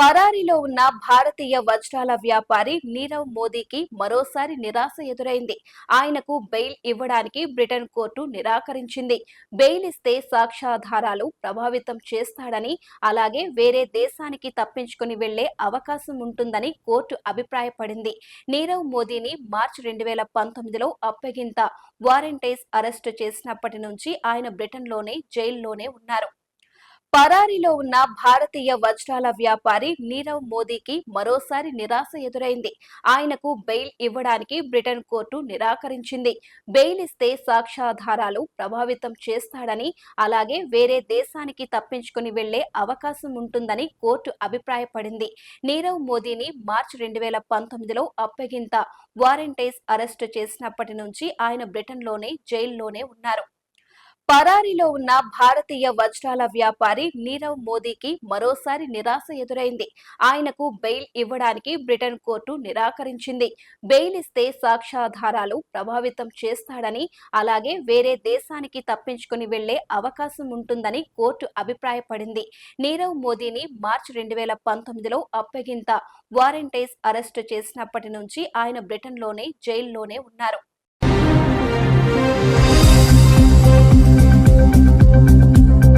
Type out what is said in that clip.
పరారీలో ఉన్న భారతీయ వజ్రాల వ్యాపారి నీరవ్ మోదీకి మరోసారి నిరాశ ఎదురైంది. ఆయనకు బెయిల్ ఇవ్వడానికి బ్రిటన్ కోర్టు నిరాకరించింది. బెయిల్ ఇస్తే సాక్ష్యాధారాలు ప్రభావితం చేస్తాడని అలాగే వేరే దేశానికి తప్పించుకుని వెళ్ళే అవకాశం ఉంటుందని కోర్టు అభిప్రాయపడింది. నీరవ్ మోదీని మార్చి రెండు వేల పంతొమ్మిదిలో అప్పగింత వారెంటైజ్ అరెస్టు చేసినప్పటి నుంచి ఆయన బ్రిటన్లోనే జైల్లోనే ఉన్నారు. పరారీలో ఉన్న భారతీయ వజ్రాల వ్యాపారి నీరవ్ మోదీకి మరోసారి నిరాశ ఎదురైంది. ఆయనకు బెయిల్ ఇవ్వడానికి బ్రిటన్ కోర్టు నిరాకరించింది. బెయిల్ ఇస్తే సాక్ష్యాధారాలు ప్రభావితం చేస్తాడని అలాగే వేరే దేశానికి తప్పించుకుని వెళ్ళే అవకాశం ఉంటుందని కోర్టు అభిప్రాయపడింది. నీరవ్ మోదీని మార్చి రెండు వేల పంతొమ్మిదిలో అప్పగింత వారెంటైజ్ అరెస్టు చేసినప్పటి నుంచి ఆయన బ్రిటన్లోనే జైల్లోనే ఉన్నారు. పరారీలో ఉన్న భారతీయ వజ్రాల వ్యాపారి నీరవ్ మోదీకి మరోసారి నిరాశ ఎదురైంది. ఆయనకు బెయిల్ ఇవ్వడానికి బ్రిటన్ కోర్టు నిరాకరించింది. బెయిల్ ఇస్తే సాక్ష్యాధారాలు ప్రభావితం చేస్తాడని అలాగే వేరే దేశానికి తప్పించుకుని వెళ్ళే అవకాశం ఉంటుందని కోర్టు అభిప్రాయపడింది. నీరవ్ మోదీని మార్చి రెండు వేల పంతొమ్మిదిలో అప్పగింత వారెంటైజ్ అరెస్టు చేసినప్పటి నుంచి ఆయన బ్రిటన్లోనే జైల్లోనే ఉన్నారు.